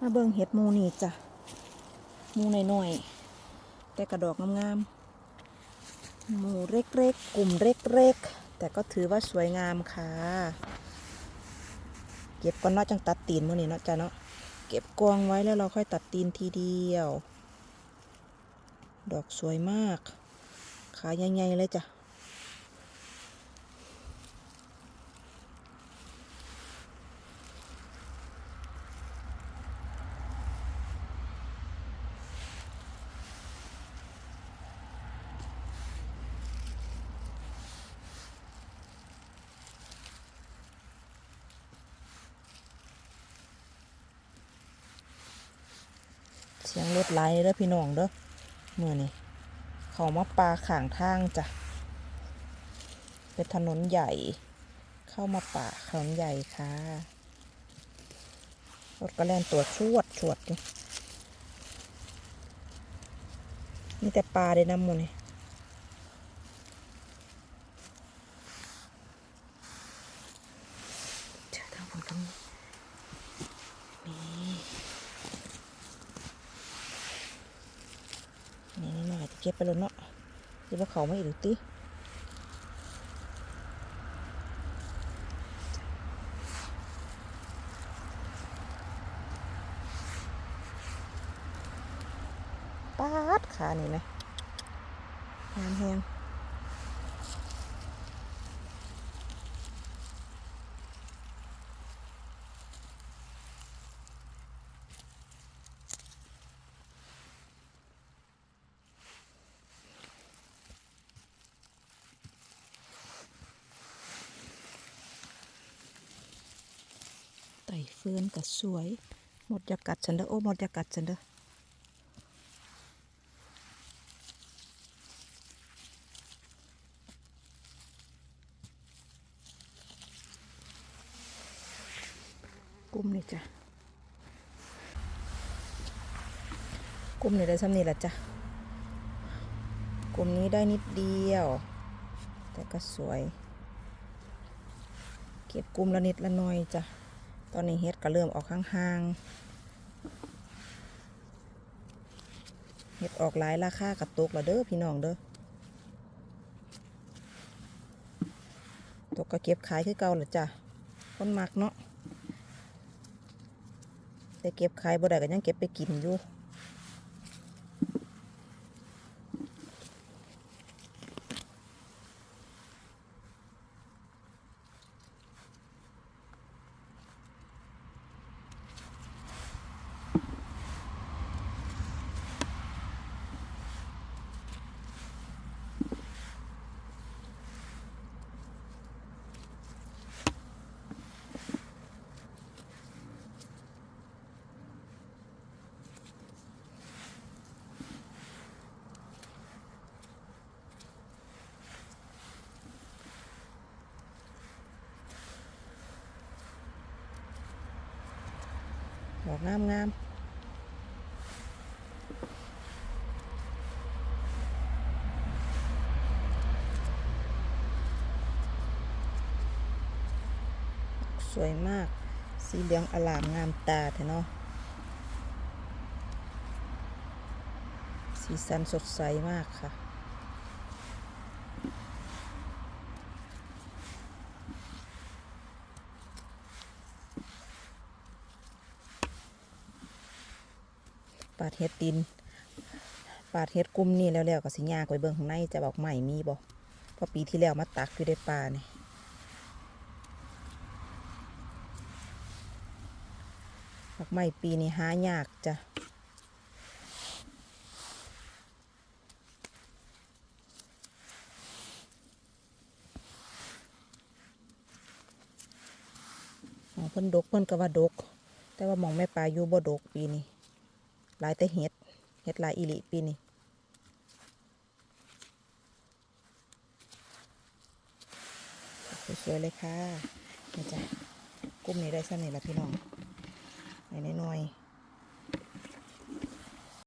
มาเบิ่งเห็ดมูนี่จ้ะมูน้อยๆแต่กระดอกงามๆมูเล็กๆ กลุ่มเล็กๆ แต่ก็ถือว่าสวยงามค่ะ เก็บก่อนเนาะจังตัดตีนมื้อนี้เนาะจ้ะเนาะเก็บกองไว้แล้วเราค่อยตัดตีนทีเดียว ดอกสวยมาก ขาใหญ่ๆเลยจ้ะ สียงรถไหลเด้อพี่น้องเด้อมื่อนี้เขามาปลาข่างทางจ้ะเป็นถนนใหญ่ เข้ามาป่าถนนใหญ่ค่ะรถก็แล่นตัวชวดชวดอยู่มีแต่ปลาเลยนะมูนี่เจอทางผมตรงนี้นี่ นี่นี่หน่อยจะเก็บไปแล้วเนาะเดี๋ยวเขาไม่อีกติปาดขานี่ไหมงามแหง ไต่เฟือนก็สวย หมดยากัดฉันเด้อโอ้หมดยากัดฉันเด้อกลุ่มนี่จ้ะกลุ่มนี่ได้ซ้ำนี่แหละจ้ะกลุ่มนี้ได้นิดเดียว แต่ก็สวย เก็บกลุ่มละนิดละหน่อยจ้ะ อนนี้เฮ็ดก็เริ่มออกห่างๆเฮ็ดออกหลายราคากระตุกละเด้อพี่น้องเด้อตกก็เก็บขายคือเก่าละจ้ะคนมักเนาะแต่เก็บขายบ่ได้ก็ยังเก็บไปกินอยู่ ดอกงามงามสวยมาก สีเหลืองอลามงามตาแท้เนาะ สีสันสดใสมากค่ะาดเห็ดดินปาดเห็ดกลุ่มนี่แล้วแล้วก็สิยากไปเบิ่งข้างในจะบอกใหม่มีบ่เพราะปีที่แล้วมาตักอยู่ในป่านี่ดอกไม้ปีนี้หายากจ้ะหมอเพิ่นดกเพิ่นก็ว่าดก แต่ว่ามองแม่ปลาอยู่บ่ดกปีนี้ หลายแต่เห็ด เห็ดหลายอิริปีนี้สวยๆเลยค่ะนี่จ้ะกุ้มนี้ได้ซ้ำนี่ละพี่น้องในน้อยๆ